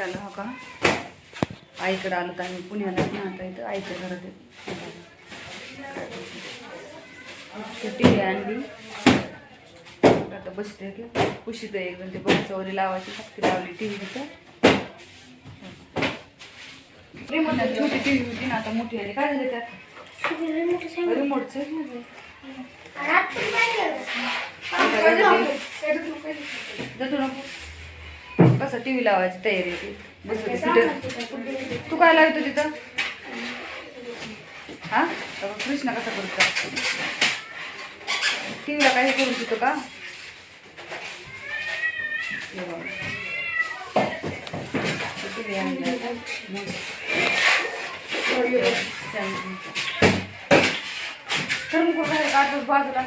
बघायला हो का? आईकडे आलो तर आम्ही पुण्याला आता इथं आईच्या घरात टी व्ही आणली. आता बसते की. कुशीत एक जण ते बसावरी लावायची फक्त लावली टी व्ही तिथं छोटी टी व्ही होती ना आता मोठी आली. काय झालं त्यात? रिमोटचं जातो नको कसं टी व्ही लावायची तयारी आहे ती बसते तिथं तू काय लावतो तिथं? हा? कृष्णा कसा करतो टी व्हीला काही करून तिथं का. तर मग काय काढतो बाजूला.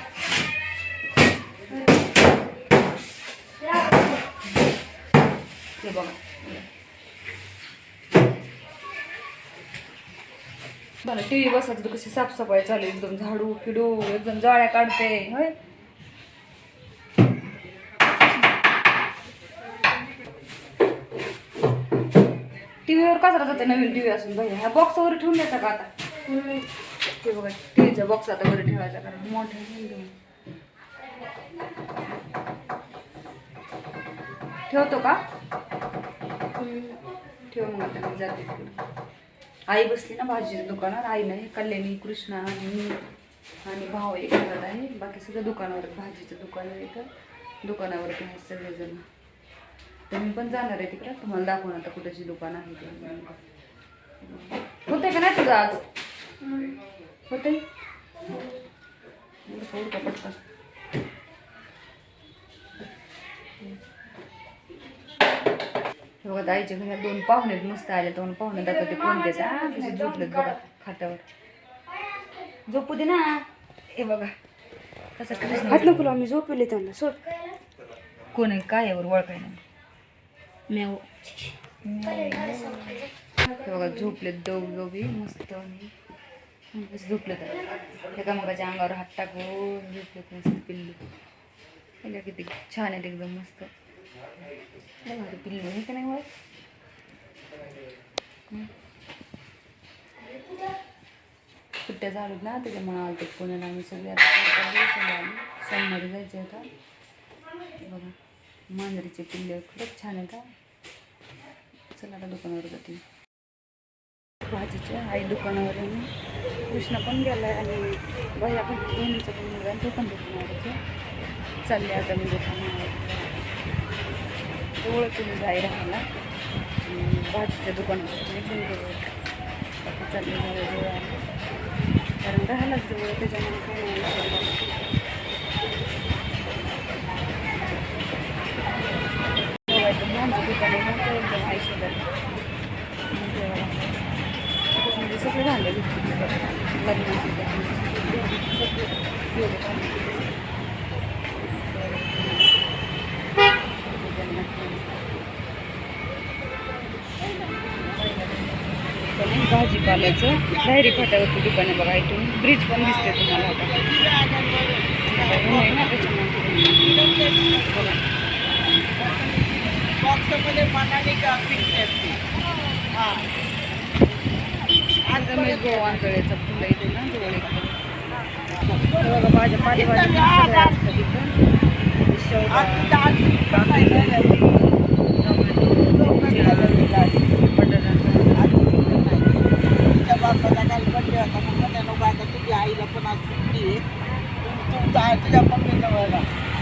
हे बघा बरं टी व्ही बसायचं तर कशी साफसफाई चालू आहे. एकदम झाडू किडू एकदम जाळ्या काढते होय? टीव्हीवर कचरा जाते नवीन टीव्ही असून भाई ह्या बॉक्सवर ठेवून द्यायचा का आता? ते बघा टीव्हीचा बॉक्स आता बरं ठेवायचा कारण मोठा ठेवतो का? ठेव मग आता मी जाते. आई बसली ना भाजीच्या दुकानात आई नाही कल्याणी कृष्णा आणि मी आणि भाऊ एक घरात आहे. बाकी सगळं दुकानावर भाजीचं दुकान आहे इथं. दुकानावर आहे सगळेजण. तर मी पण जाणार आहे तिकडं. तुम्हाला दाखवून आता कुठेची दुकान आहे ते. होते का नाही तुझं आज? होते पटकन हे बघा आईच्या घरात दोन पाहुणे मस्त आले. दोन पाहुणे दाखवते कोणते ते. आ, कसे झोपलेत बघा खाटावर. झोपू दे ना. हे बघा. कसं कृष्ण हात नको आम्ही झोपले त्यांना. सोड. कोण आहे? काय आहे? वर ओळखाय नाही. मेव. हे बघा झोपलेत दोघ दोघी मस्त आणि कसे झोपलेत एका मगाच्या अंगावर हात टाकून झोपलेत मस्त पिल्लू. हे किती छान आहेत एकदम मस्त. पिल्लू आहे का नाही? सुट्ट्या झाल्यात ना त्याच्यामुळे आलते पुण्याला आम्ही सगळे. आता सोमवारी जायचे होता बघा मांजरीचे पिल्ले खूपच छान आहे का चला आता दुकानावर जाते. भाजीच्या आई दुकानावर कृष्ण पण गेला आहे आणि भैया पण बहिणीचा पण मुलगा तो पण दुकानावर चालले आता म्हणजे मी दुकानावर जवळच मी जाई राहायला. भाजीच्या दुकानावर मी चालले कारण राहायलाच जवळ त्याच्यामुळे काही नाही आमचं दुकान आहे मोठं एकदम आयुष्यात म्हणजे सगळे झाले सगळे भाजीपाल्याचं डायरी फाट्यावरती दुकान आहे बघा इथून ब्रिज पण दिसते तुम्हाला आता. आहे ना त्याच्यामध्ये बघा बॉक्समध्ये मनाली का पिकते हां रमेश गोवांकडेचं फुलं इथे ना जवळ एकदम हे बघा माझ्या पालेभाज्या सगळ्या असतात इथं. शेवगा, बापाला होता मग त्यानं बायका तुझ्या आईला पण आज सुट्टी आहे. तू तुझ्या मम्मीजवळ राहा